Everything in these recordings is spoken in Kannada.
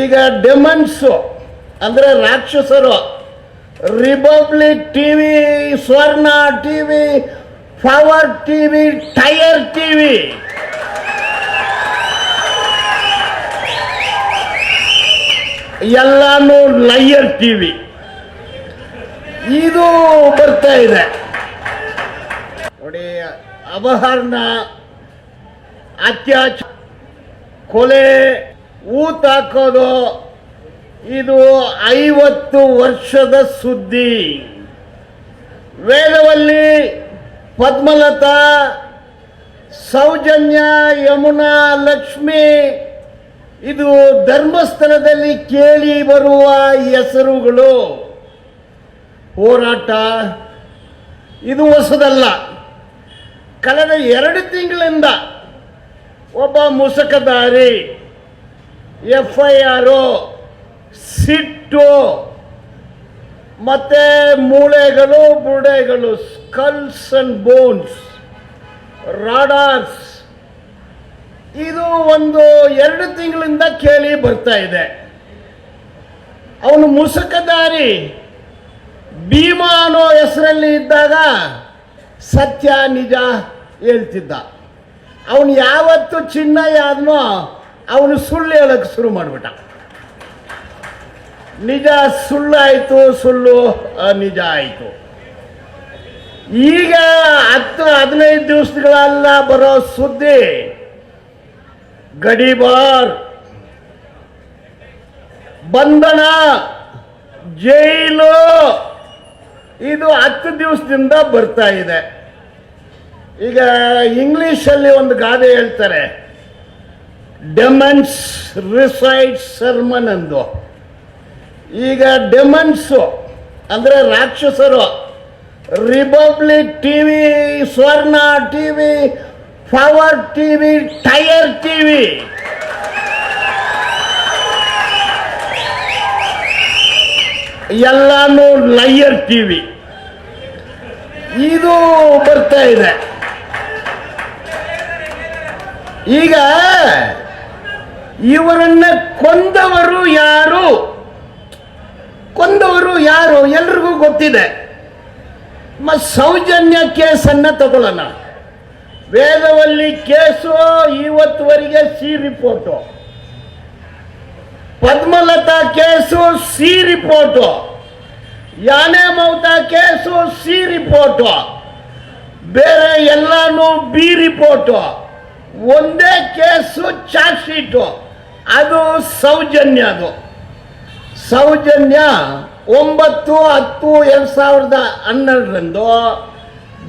ಈಗ ಡೆಮನ್ಸು ಅಂದರೆ ರಾಕ್ಷಸರು republic T V Swarna T V power TV tyre TV ಎಲ್ಲಾನು ಲೈಯರ್ ಟಿವಿ ಇದು ಬರ್ತಾ ಇದೆ. ನೋಡಿ ಅಪಹರಣ ಅತ್ಯಾಚಾರ, ಕೊಲೆ ಊತ ಹಾಕೋದು. ಇದು ಐವತ್ತು ವರ್ಷದ ಸುದ್ದಿ. ವೇದವಲ್ಲಿ ಪದ್ಮಲತಾ, ಸೌಜನ್ಯ, ಯಮುನಾ, ಲಕ್ಷ್ಮಿ, ಇದು ಧರ್ಮಸ್ಥಳದಲ್ಲಿ ಕೇಳಿ ಬರುವ ಹೆಸರುಗಳು. ಹೋರಾಟ, ಇದು ಹೊಸದಲ್ಲ. ಕಳೆದ ಎರಡು ತಿಂಗಳಿಂದ ಒಬ್ಬ ಮುಸಕದಾರಿ ಎಫ್ ಐ ಆರು ಸಿಟ್ಟು, ಮತ್ತು ಮೂಳೆಗಳು ಬುಡೆಗಳು ಸ್ಕಲ್ಸ್ ಅಂಡ್ ಬೋನ್ಸ್ ರಾಡಾರ್ಸ್ ಇದು ಒಂದು ಎರಡು ತಿಂಗಳಿಂದ ಕೇಳಿ ಬರ್ತಾ ಇದೆ. ಅವನು ಮುಸುಕದಾರಿ. ಭೀಮಾ ಅನ್ನೋ ಹೆಸರಲ್ಲಿ ಇದ್ದಾಗ ಸತ್ಯ ನಿಜ ಹೇಳ್ತಿದ್ದ. ಅವನು ಯಾವತ್ತು ಚಿನ್ನ ಆದ್ನೋ ಅವನು ಸುಳ್ಳು ಹೇಳಕ್ಕೆ ಶುರು ಮಾಡಿಬಿಟ್ಟ. ನಿಜ ಸುಳ್ಳಾಯಿತು, ಸುಳ್ಳು ನಿಜ ಆಯಿತು. ಈಗ ಹತ್ತು ಹದಿನೈದು ದಿವಸಗಳೆಲ್ಲ ಬರೋ ಸುದ್ದಿ, ಗಡಿಬಾರ್, ಬಂಧನ, ಜೈಲು, ಇದು ಹತ್ತು ದಿವಸದಿಂದ ಬರ್ತಾ ಇದೆ. ಈಗ ಇಂಗ್ಲಿಷಲ್ಲಿ ಒಂದು ಗಾದೆ ಹೇಳ್ತಾರೆ. ಡೆಮನ್ಸ್ ರಿಸೈಡ್ ಸರ್ಮನ್ ಅಂದು ಈಗ ಡೆಮನ್ಸು ಅಂದರೆ ರಾಕ್ಷಸರು republic TV Swarna T TV power TV tyre TV ಎಲ್ಲಾನು ಲೈಯರ್ ಟಿವಿ ಇದು ಬರ್ತಾ ಇದೆ. ಈಗ ಇವರನ್ನ ಕೊಂದವರು ಯಾರು? ಕೊಂದವರು ಯಾರು? ಎಲ್ರಿಗೂ ಗೊತ್ತಿದೆ. ಮ, ಸೌಜನ್ಯ ಕೇಸನ್ನು ತಗೊಳ್ಳೋಣ. Vedavalli case ಇವತ್ತುವರೆಗೆ C report. Padmalatha case C report. ಯಾನೆ ಮೌತ ಕೇಸು ಸಿ ರಿಪೋರ್ಟು. ಬೇರೆ ಎಲ್ಲಾನು ಬಿ ರಿಪೋರ್ಟು. ಒಂದೇ ಕೇಸು ಚಾರ್ಜ್ ಶೀಟು. ಅದು ಸೌಜನ್ಯ ಅದು. ಸೌಜನ್ಯ ಒಂಬತ್ತು ಹತ್ತು ಎರಡು ಸಾವಿರದ ಹನ್ನೆರಡರಂದು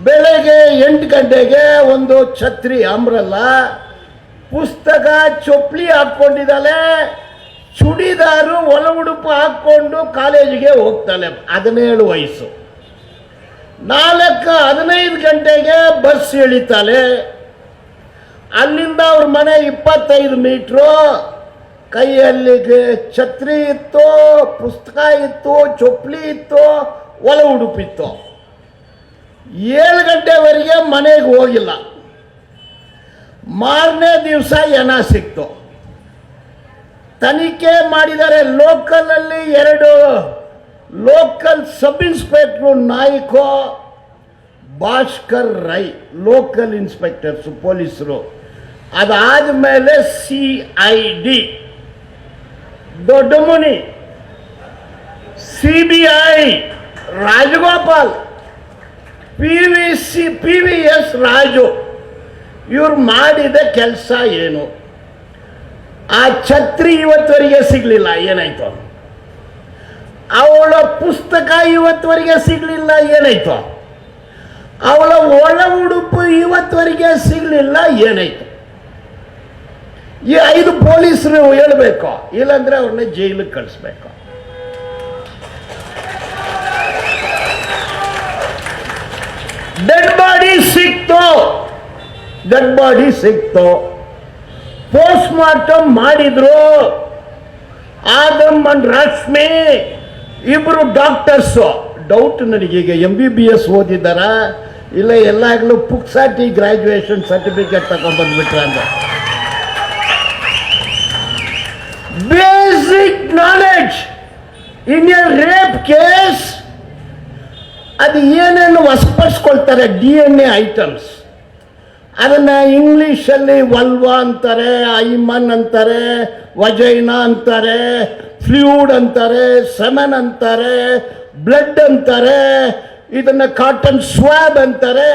ಬೆಳಗ್ಗೆ ಎಂಟು ಗಂಟೆಗೆ ಒಂದು ಛತ್ರಿ ಅಂಬ್ರಲ್ಲ ಪುಸ್ತಕ ಚೊಪ್ಪಲಿ ಹಾಕ್ಕೊಂಡಿದ್ದಾಳೆ. ಚುಡಿದಾರು ಒಲ ಉಡುಪು ಹಾಕ್ಕೊಂಡು ಕಾಲೇಜಿಗೆ ಹೋಗ್ತಾಳೆ. ಹದಿನೇಳು ವಯಸ್ಸು. ನಾಲ್ಕು ಹದಿನೈದು ಗಂಟೆಗೆ ಬಸ್ ಇಳಿತಾಳೆ ಅಲ್ಲಿಂದ ಅವ್ರ ಮನೆ ಇಪ್ಪತ್ತೈದು ಮೀಟ್ರು ಕೈಯಲ್ಲಿ ಛತ್ರಿ ಇತ್ತು, ಪುಸ್ತಕ ಇತ್ತು ಚೊಪ್ಲಿ ಇತ್ತು ಒಳ ಉಡುಪಿತ್ತು. ಏಳು ಗಂಟೆವರೆಗೆ ಮನೆಗೆ ಹೋಗಿಲ್ಲ. ಮಾರನೇ ದಿವಸ ಎನ ಸಿಕ್ತು. ತನಿಖೆ ಮಾಡಿದರೆ ಲೋಕಲಲ್ಲಿ ಎರಡು ಲೋಕಲ್ ಸಬ್ ಇನ್ಸ್ಪೆಕ್ಟ್ರು ನಾಯ್ಕೋ ಭಾಸ್ಕರ್ ರೈ, ಲೋಕಲ್ ಇನ್ಸ್ಪೆಕ್ಟರ್ಸು, ಪೊಲೀಸರು. ಅದಾದ ಮೇಲೆ C I D. Doddamuni C B I Rajagopal P V C P V S Raju, ಇವ್ರು ಮಾಡಿದ ಕೆಲಸ ಏನು? ಆ ಛತ್ರಿ ಇವತ್ತುವರೆಗೆ ಸಿಗಲಿಲ್ಲ, ಏನಾಯ್ತು? ಅವಳ ಪುಸ್ತಕ ಇವತ್ತುವರೆಗೆ ಸಿಗಲಿಲ್ಲ, ಏನಾಯ್ತು? ಅವಳ ಒಳ ಉಡುಪು ಇವತ್ತುವರೆಗೆ ಸಿಗಲಿಲ್ಲ, ಏನಾಯ್ತು? ಈ ಐದು ಪೊಲೀಸರು ಹೇಳ್ಬೇಕು. ಇಲ್ಲಾಂದ್ರೆ ಅವ್ರನ್ನ ಜೈಲಿಗೆ ಕಳಿಸ್ಬೇಕು. ಡೆಡ್ ಬಾಡಿ ಸಿಕ್ತು. ಡೆಡ್ ಬಾಡಿ ಸಿಕ್ತು. ಪೋಸ್ಟ್ ಮಾರ್ಟಮ್ ಮಾಡಿದ್ರು. ಆದಮ್ ಅಂಡ್ ರಶ್ಮಿ ಇಬ್ರು ಡಾಕ್ಟರ್ಸು. ಡೌಟ್ ನನಗೀಗ ಎಂ ಬಿ ಬಿ ಎಸ್ ಓದಿದ್ದಾರಾ? ಇಲ್ಲ ಎಲ್ಲಾಗಲೂ ಪುಕ್ಸಾಟಿ ಗ್ರಾಜ್ಯುಯೇಷನ್ ಸರ್ಟಿಫಿಕೇಟ್ ತಗೊಂಡ್ಬಂದ್ಬಿಟ್ರೆ ಅಂತ basic in a rape case ಅದು ಏನೇನು ವಶಪಡಿಸ್ಕೊಳ್ತಾರೆ ಡಿ ಎನ್ ಎ ಐಟಮ್ಸ್ ಅದನ್ನು ಇಂಗ್ಲೀಷಲ್ಲಿ ವಲ್ವಾ ಅಂತಾರೆ ಐಮನ್ ಅಂತಾರೆ ವಜೈನ ಅಂತಾರೆ ಫ್ಲೂಡ್ ಅಂತಾರೆ ಸೆಮನ್ ಅಂತಾರೆ ಬ್ಲಡ್ ಅಂತಾರೆ, ಇದನ್ನು ಕಾಟನ್ ಸ್ವಾಬ್ ಅಂತಾರೆ.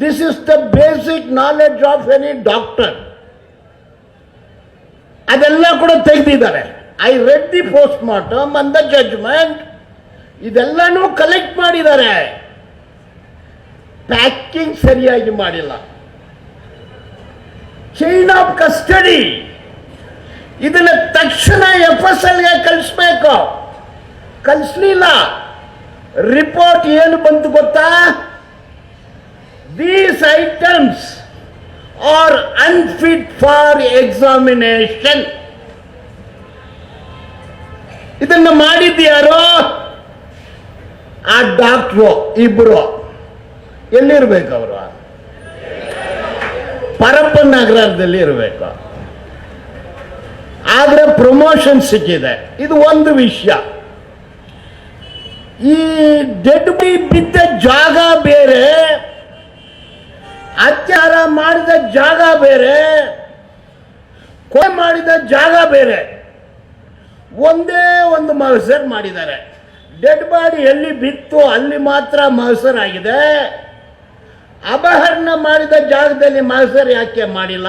This is the basic knowledge of any doctor ಅದೆಲ್ಲ ಕೂಡ ತೆಗೆದಿದ್ದಾರೆ. I read the post mortem and the judgement ಇದೆಲ್ಲನೂ ಕಲೆಕ್ಟ್ ಮಾಡಿದ್ದಾರೆ. ಪ್ಯಾಕಿಂಗ್ ಸರಿಯಾಗಿ ಮಾಡಿಲ್ಲ. ಚೈನ್ ಆಫ್ ಕಸ್ಟಡಿ ಇದನ್ನ ತಕ್ಷಣ ಎಫ್ ಎಸ್ ಎಲ್ಗೆ ಕಳಿಸ್ಬೇಕು. ಕಲಿಸ್ಲಿಲ್ಲ ರಿಪೋರ್ಟ್ ಏನು ಬಂತು ಗೊತ್ತಾ? These items are unfit for examination ಇದನ್ನ ಮಾಡಿದ್ಯಾರೋ ಆ ಡಾಕ್ಟ್ರು, ಇಬ್ರು. ಎಲ್ಲಿರ್ಬೇಕು ಅವರು ಪರಪ್ಪ ನಗರದಲ್ಲಿ ಇರಬೇಕು. ಆದ್ರೆ ಪ್ರಮೋಷನ್ ಸಿಕ್ಕಿದೆ. ಇದು ಒಂದು ವಿಷಯ. ಈ ಡೆಡ್ ಬಿದ್ದ ಜಾಗ ಬೇರೆ ಅತ್ಯಾಚಾರ ಮಾಡಿದ ಜಾಗ ಬೇರೆ, ಕೊಲೆ ಮಾಡಿದ ಜಾಗ ಬೇರೆ. ಒಂದೇ ಒಂದು ಮಹಸರ್ ಮಾಡಿದ್ದಾರೆ. ಡೆಡ್ ಬಾಡಿ ಎಲ್ಲಿ ಬಿತ್ತು ಅಲ್ಲಿ ಮಾತ್ರ ಮಹಸರ್ ಆಗಿದೆ. ಅಪಹರಣ ಮಾಡಿದ ಜಾಗದಲ್ಲಿ ಮಹಸರ್ ಯಾಕೆ ಮಾಡಿಲ್ಲ?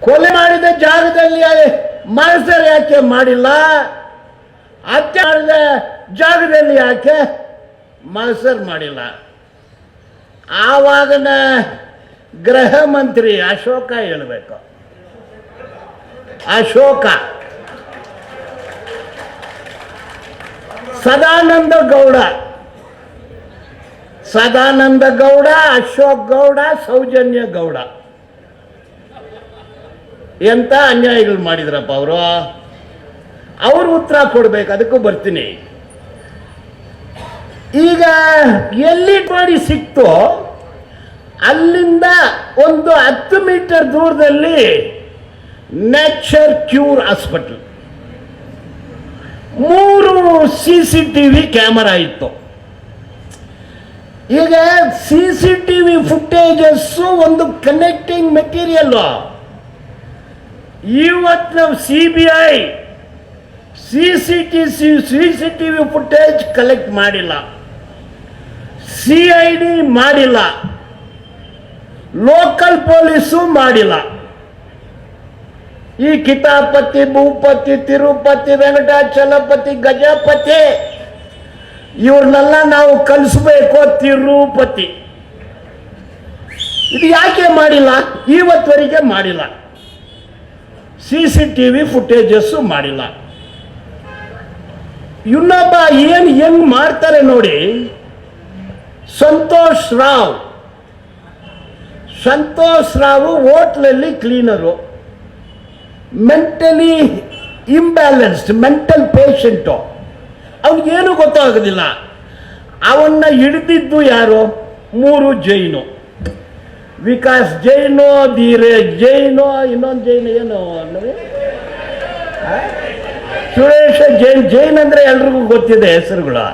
ಕೊಲೆ ಮಾಡಿದ ಜಾಗದಲ್ಲಿ ಮಹಸರ್ ಯಾಕೆ ಮಾಡಿಲ್ಲ? ಹತ್ಯೆ ಮಾಡಿದ ಜಾಗದಲ್ಲಿ ಯಾಕೆ ಮಹಸರ್ ಮಾಡಿಲ್ಲ? ಆವಾಗನ ಗೃಹ ಮಂತ್ರಿ ಅಶೋಕ ಹೇಳಬೇಕು. ಅಶೋಕ. ಸದಾನಂದ ಗೌಡ. ಸದಾನಂದ ಗೌಡ, ಅಶೋಕ್ ಗೌಡ, ಸೌಜನ್ಯ ಗೌಡ. ಎಂತ ಅನ್ಯಾಯಗಳು ಮಾಡಿದ್ರಪ್ಪ ಅವರು? ಅವ್ರು ಉತ್ತರ ಕೊಡ್ಬೇಕು, ಅದಕ್ಕೂ ಬರ್ತೀನಿ. ಈಗ ಎಲ್ಲಿ ಮಾಡಿ ಸಿಕ್ತೋ ಅಲ್ಲಿಂದ ಒಂದು ಹತ್ತು ಮೀಟರ್ ದೂರದಲ್ಲಿ ನ್ಯಾಚರ್ ಕ್ಯೂರ್ ಹಾಸ್ಪಿಟಲ್. ಮೂರು C C T V camera ಇತ್ತು. ಈಗ C C T V footages ಒಂದು ಕನೆಕ್ಟಿಂಗ್ ಮೆಟೀರಿಯಲ್ಲು ಇವತ್ತು ನಾವು C B I, C C T C C C T V footage collect ಮಾಡಿಲ್ಲ. ಸಿ ಐ ಡಿ ಮಾಡಿಲ್ಲ. ಲೋಕಲ್ ಪೊಲೀಸು ಮಾಡಿಲ್ಲ. ಈ ಕಿತಾಪತಿ, ಭೂಪತಿ, ತಿರುಪತಿ ವೆಂಕಟಾಚಲಪತಿ ಗಜಪತಿ ಇವ್ರನ್ನೆಲ್ಲ ನಾವು ಕಲಿಸ್ಬೇಕು ತಿರುಪತಿ. ಇದು ಯಾಕೆ ಮಾಡಿಲ್ಲ? ಇವತ್ತುವರೆಗೆ ಮಾಡಿಲ್ಲ. C C T V footages ಮಾಡಿಲ್ಲ. ಇನ್ನೊಬ್ಬ ಏನು ಹೆಂಗ್ ಮಾಡ್ತಾರೆ ನೋಡಿ ಸಂತೋಷ್ ರಾವ್. ಸಂತೋಷ್ ರಾವ್ ಹೋಟ್ಲಲ್ಲಿ cleaner mentally imbalanced mental patient ಅವನಿಗೇನು ಗೊತ್ತಾಗೋದಿಲ್ಲ. ಅವನ್ನ ಹಿಡಿದಿದ್ದು ಯಾರು? ಮೂರು ಜೈನು. ವಿಕಾಸ್ ಜೈನು ಧೀರೆ ಜೈನು, ಇನ್ನೊಂದು ಜೈನ್ ಏನು? ಸುರೇಶ ಜೈನ್ ಜೈನ್ ಅಂದ್ರೆ ಎಲ್ರಿಗೂ ಗೊತ್ತಿದೆ ಹೆಸರುಗಳು.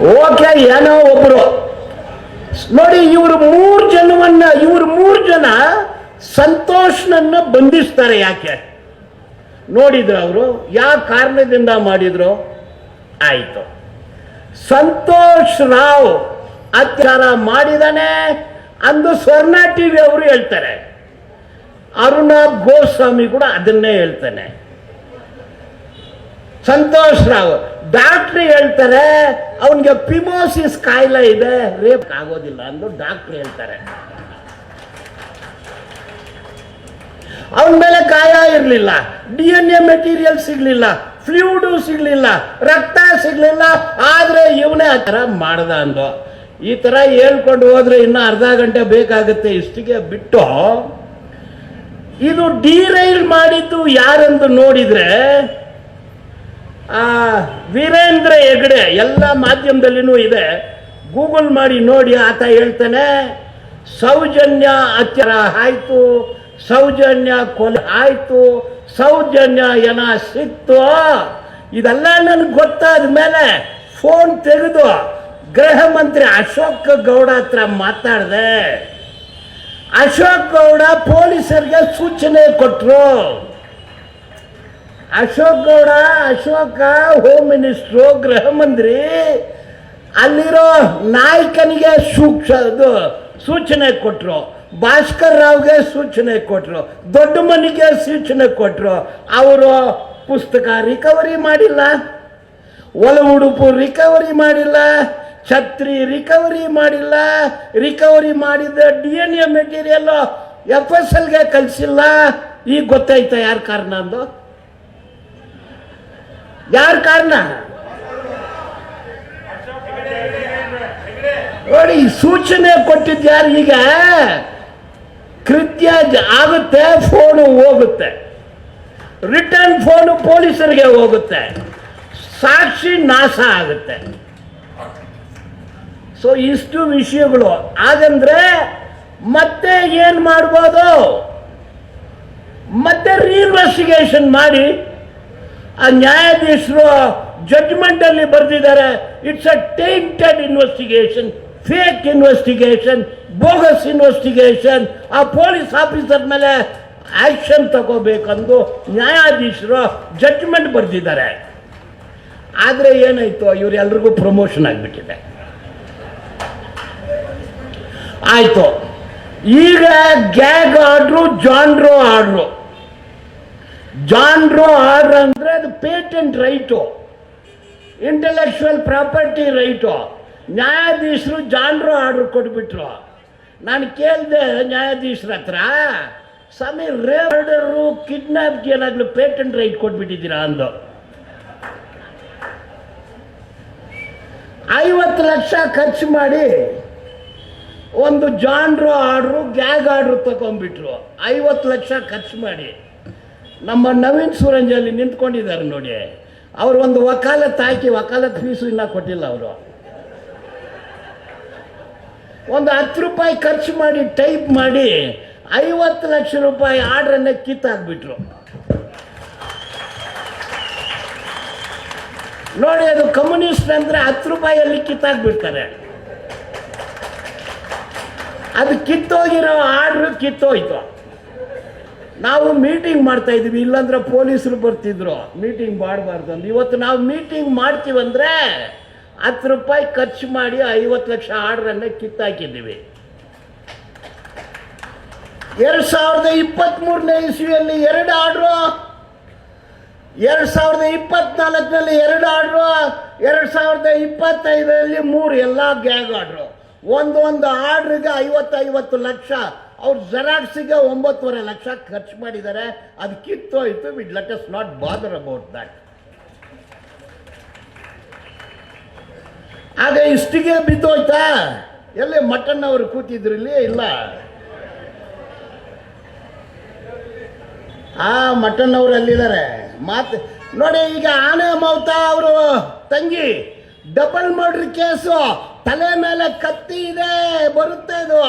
ಓಕೆ, ಏನೋ ಒಬ್ರು. ನೋಡಿ, ಇವರು ಮೂರು ಜನವನ್ನ, ಇವರು ಮೂರು ಜನ ಸಂತೋಷನನ್ನ ಬಂಧಿಸ್ತಾರೆ ಯಾಕೆ? ನೋಡಿದ್ರು ಅವರು, ಯಾವ ಕಾರಣದಿಂದ ಮಾಡಿದ್ರು? ಆಯಿತು. ಸಂತೋಷ್ ರಾವ್ ಅತ್ಯಾರ ಮಾಡಿದಾನೆ ಅಂದು ಸ್ವರ್ಣ ಟಿವಿ ಅವರು ಹೇಳ್ತಾರೆ. ಅರುಣ ಗೋಸ್ವಾಮಿ ಕೂಡ ಅದನ್ನೇ ಹೇಳ್ತಾನೆ. ಸಂತೋಷ್ ರಾವ್ ಡಾಕ್ಟ್ರ್ ಹೇಳ್ತಾರೆ, ಅವನಿಗೆ ಪಿಮೋಸಿಸ್ ಕಾಯಿಲೆ ಇದೆ, ರೇಪ್ ಆಗೋದಿಲ್ಲ ಅಂದು ಡಾಕ್ಟ್ರ್ ಹೇಳ್ತಾರೆ. ಅವನ ಮೇಲೆ ಕಾಯ ಇರಲಿಲ್ಲ, ಡಿ ಎನ್ ಎ ಮೆಟೀರಿಯಲ್ ಸಿಗ್ಲಿಲ್ಲ ಫ್ಲೂಡು ಸಿಗ್ಲಿಲ್ಲ, ರಕ್ತ ಸಿಗ್ಲಿಲ್ಲ, ಆದ್ರೆ ಇವನೇ ಆ ಥರ ಮಾಡ್ದ ಅಂದು ಈ ಥರ ಹೇಳ್ಕೊಂಡು ಹೋದ್ರೆ ಇನ್ನು ಅರ್ಧ ಗಂಟೆ ಬೇಕಾಗುತ್ತೆ ಇಷ್ಟಿಗೆ ಬಿಟ್ಟು, ಇದು ಡಿರೈಲ್ ಮಾಡಿದ್ದು ಯಾರೆಂದು ನೋಡಿದ್ರೆ ಆ, ವೀರೇಂದ್ರ ಹೆಗಡೆ ಎಲ್ಲ ಮಾಧ್ಯಮದಲ್ಲಿನೂ ಇದೆ. ಗೂಗಲ್ ಮಾಡಿ ನೋಡಿ ಆತ ಹೇಳ್ತಾನೆ, ಸೌಜನ್ಯ ಅತ್ಯರ ಆಯ್ತು, ಸೌಜನ್ಯ ಕೊಲೆ ಆಯ್ತು, ಸೌಜನ್ಯ ಏನ ಸಿಕ್ತು? ಇದೆಲ್ಲ ನನಗೆ ಗೊತ್ತಾದ ಮೇಲೆ ಫೋನ್ ತೆಗೆದು ಗೃಹ ಮಂತ್ರಿ ಅಶೋಕ್ ಗೌಡ ಹತ್ರ ಮಾತಾಡಿದೆ. ಅಶೋಕ್ ಗೌಡ ಪೊಲೀಸರಿಗೆ ಸೂಚನೆ ಕೊಟ್ಟರು ಅಶೋಕ್ ಗೌಡ, ಅಶೋಕ ಹೋಮ್ ಮಿನಿಸ್ಟ್ರು ಗೃಹ ಮಂತ್ರಿ, ಅಲ್ಲಿರೋ ನಾಯಕನಿಗೆ ಸೂಕ್ಷ ಸೂಚನೆ ಕೊಟ್ಟರು ಭಾಸ್ಕರ್ ರಾವ್ಗೆ ಸೂಚನೆ ಕೊಟ್ಟರು ದೊಡ್ಡ ಮನೆಗೆ ಸೂಚನೆ ಕೊಟ್ಟರು ಅವರು ಪುಸ್ತಕ ರಿಕವರಿ ಮಾಡಿಲ್ಲ. ಒಲ ಉಡುಪು ರಿಕವರಿ ಮಾಡಿಲ್ಲ. ಛತ್ರಿ ರಿಕವರಿ ಮಾಡಿಲ್ಲ. ರಿಕವರಿ ಮಾಡಿದ D N A material F S ಎಲ್ಗೆ ಕಲಿಸಿಲ್ಲ ಈಗ ಗೊತ್ತಾಯ್ತಾ ಯಾರ ಕಾರಣ ಅಂದು? ಯಾರ ಕಾರಣ? ನೋಡಿ, ಸೂಚನೆ ಕೊಟ್ಟಿದ್ದು ಯಾರು ಈಗ? ಕೃತ್ಯ ಆಗುತ್ತೆ ಫೋನು ಹೋಗುತ್ತೆ. ರಿಟರ್ನ್ ಫೋನು ಪೊಲೀಸರಿಗೆ ಹೋಗುತ್ತೆ. ಸಾಕ್ಷಿ ನಾಶ ಆಗುತ್ತೆ. ಸೊ ಇಷ್ಟು ವಿಷಯಗಳು. ಹಾಗಂದ್ರೆ, ಮತ್ತೆ ಏನು ಮಾಡ್ಬೋದು? ಮತ್ತೆ ರೀಇನ್ವೆಸ್ಟಿಗೇಷನ್ ಮಾಡಿ. ಆ ನ್ಯಾಯಾಧೀಶರು ಜಡ್ಜ್ಮೆಂಟ್ ಅಲ್ಲಿ ಬರೆದಿದ್ದಾರೆ. It's a tainted investigation fake investigation bogus investigation ಆ ಪೊಲೀಸ್ ಆಫೀಸರ್ ಮೇಲೆ ಆಕ್ಷನ್ ತಗೋಬೇಕಂದು ನ್ಯಾಯಾಧೀಶರು ಜಡ್ಜ್ಮೆಂಟ್ ಬರೆದಿದ್ದಾರೆ. ಆದರೆ ಏನಾಯ್ತು? ಇವರೆಲ್ರಿಗೂ ಪ್ರಮೋಷನ್ ಆಗಿಬಿಟ್ಟಿದೆ. ಆಯ್ತು. ಈಗ ಗ್ಯಾಗ್ ಆರ್ಡ್ರು ಜಾನ್ರೋ ಆರ್ಡ್ರು ಜಾನ್ರೋ ಆರ್ಡರ್ ಅಂದರೆ ಅದು patent right intellectual property right ನ್ಯಾಯಾಧೀಶರು ಜಾನ್ರೋ ಆರ್ಡರ್ ಕೊಟ್ಬಿಟ್ರು. ನಾನು ಕೇಳಿದೆ ನ್ಯಾಯಾಧೀಶರ ಹತ್ರ, ಸ್ವಾಮಿ ರೇಡರು ಕಿಡ್ನಾಪ್ಗೆ ಏನಾಗಲೂ ಪೇಟೆಂಟ್ ರೈಟ್ ಕೊಟ್ಬಿಟ್ಟಿದ್ದೀರಾ? ಅಂದು. ಐವತ್ತು ಲಕ್ಷ ಖರ್ಚು ಮಾಡಿ ಒಂದು ಜಾನ್ರೋ ಆರ್ಡ್ರು ಗ್ಯಾಗ್ ಆರ್ಡ್ರು ತಗೊಂಡ್ಬಿಟ್ರು. ಐವತ್ತು ಲಕ್ಷ ಖರ್ಚು ಮಾಡಿ. ನಮ್ಮ ನವೀನ್ ಸೂರಂಜಲ್ಲಿ ನಿಂತ್ಕೊಂಡಿದ್ದಾರೆ ನೋಡಿ. ಅವರು ಒಂದು ವಕಾಲತ್ ಹಾಕಿ ವಕಾಲತ್ ಫೀಸು ಇನ್ನೂ ಕೊಟ್ಟಿಲ್ಲ ಅವರು. ಒಂದು ಹತ್ತು ರೂಪಾಯಿ ಖರ್ಚು ಮಾಡಿ ಟೈಪ್ ಮಾಡಿ ಐವತ್ತು ಲಕ್ಷ ರೂಪಾಯಿ ಆರ್ಡ್ರನ್ನೇ ಕಿತ್ತಾಕ್ಬಿಟ್ರು. ನೋಡಿ, ಅದು ಕಮ್ಯುನಿಸ್ಟ್ ಅಂದ್ರೆ ಹತ್ತು ರೂಪಾಯಲ್ಲಿ ಕಿತ್ತಾಕ್ಬಿಡ್ತಾರೆ. ಅದು ಕಿತ್ತೋಗಿರೋ ಆರ್ಡ್ರು ಕಿತ್ತೋಯ್ತು. ನಾವು ಮೀಟಿಂಗ್ ಮಾಡ್ತಾ ಇದ್ವಿ ಇಲ್ಲಾಂದ್ರೆ ಪೊಲೀಸರು ಬರ್ತಿದ್ರು. ಮೀಟಿಂಗ್ ಮಾಡಬಾರ್ದು ಅಂದ್ರೆ ಇವತ್ತು ನಾವು ಮೀಟಿಂಗ್ ಮಾಡ್ತೀವಂದ್ರೆ ಹತ್ತು ರೂಪಾಯಿ ಖರ್ಚು ಮಾಡಿ ಐವತ್ತು ಲಕ್ಷ ಆರ್ಡ್ರನ್ನು ಕಿತ್ತಾಕಿದ್ದೀವಿ. ಎರಡು ಸಾವಿರದ ಇಪ್ಪತ್ತ್ಮೂರನೇ ಇಸ್ವಿಯಲ್ಲಿ ಎರಡು ಆರ್ಡ್ರು. ಎರಡು ಸಾವಿರದ ಇಪ್ಪತ್ನಾಲ್ಕರಲ್ಲಿ ಎರಡು ಆರ್ಡ್ರು. ಎರಡು ಸಾವಿರದ ಇಪ್ಪತ್ತೈದರಲ್ಲಿ ಮೂರು ಎಲ್ಲ ಗ್ಯಾಗ್ ಆರ್ಡ್ರು. ಒಂದೊಂದು ಒಂದು ಆರ್ಡ್ರಿಗೆ ಐವತ್ತು ಐವತ್ತು ಲಕ್ಷ ಅವ್ರು ಜೆರಾಕ್ಸಿಗೆ ಒಂಬತ್ತುವರೆ ಲಕ್ಷ ಖರ್ಚು ಮಾಡಿದ್ದಾರೆ ಅದು ಕಿತ್ತೋಯ್ತು. We'd let us not bother about that ಆಗ ಇಷ್ಟಿಗೆ ಬಿದ್ದೋಯ್ತಾ? ಎಲ್ಲಿ ಮಟನ್ ಅವರು ಕೂತಿದ್ರು ಇಲ್ಲಿ? ಇಲ್ಲ. ಆ ಮಟನ್ ಅವರು ಅಲ್ಲಿದ್ದಾರೆ ಮಾತು ನೋಡಿ, ಈಗ ಆನೆ ಮೌತ ಅವರು. ತಂಗಿ, ಡಬಲ್ ಮರ್ಡರ್ ಕೇಸು. ತಲೆ ಮೇಲೆ ಕತ್ತಿ ಇದೆ. ಬರುತ್ತೆ ಇದು.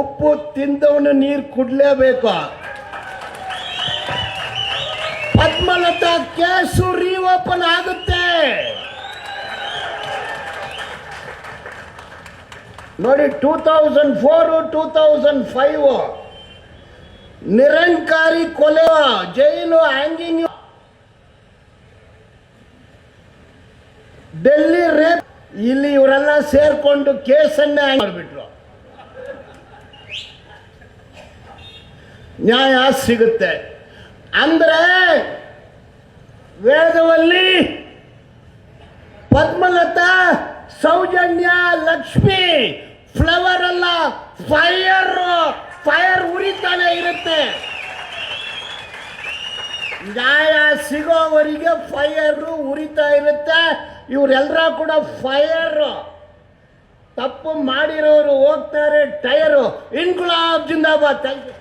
ಉಪ್ಪು ತಿಂದವನ ನೀರು ಕುಡ್ಲೇಬೇಕು. ಪದ್ಮಲತಾ ಕೇಸು ರೀಓಪನ್ ಆಗುತ್ತೆ. ನೋಡಿ two thousand four two thousand five Nirankari ಕೊಲೆ, ಜೈಲು ಹ್ಯಾಂಗಿಂಗ್ ಡೆಲ್ಲಿ ರೇಪ್ ಇಲ್ಲಿ ಇವರೆಲ್ಲ ಸೇರ್ಕೊಂಡು ಕೇಸನ್ನೇ ಮಾಡಿಬಿಟ್ರು. ನ್ಯಾಯ ಸಿಗುತ್ತೆ. ಅಂದರೆ ವೇದವಲ್ಲಿ ಪದ್ಮಲತಾ, ಸೌಜನ್ಯ, ಲಕ್ಷ್ಮಿ, ಫ್ಲವರ್ ಅಲ್ಲ, ಫೈರ್ ಫೈರ್ ಉರಿತಾನೆ ಇರುತ್ತೆ. ನ್ಯಾಯ ಸಿಗೋವರಿಗೆ ಫೈರ್ ಉರಿತಾ ಇರುತ್ತೆ. ಇವರೆಲ್ಲರ ಕೂಡ ಫೈರ್. ತಪ್ಪು ಮಾಡಿರೋರು ಹೋಗ್ತಾರೆ, ಟೈರು. ಇನ್ಕುಲಾಬ್ ಜಿಂದಾಬಾದ್. Thank you.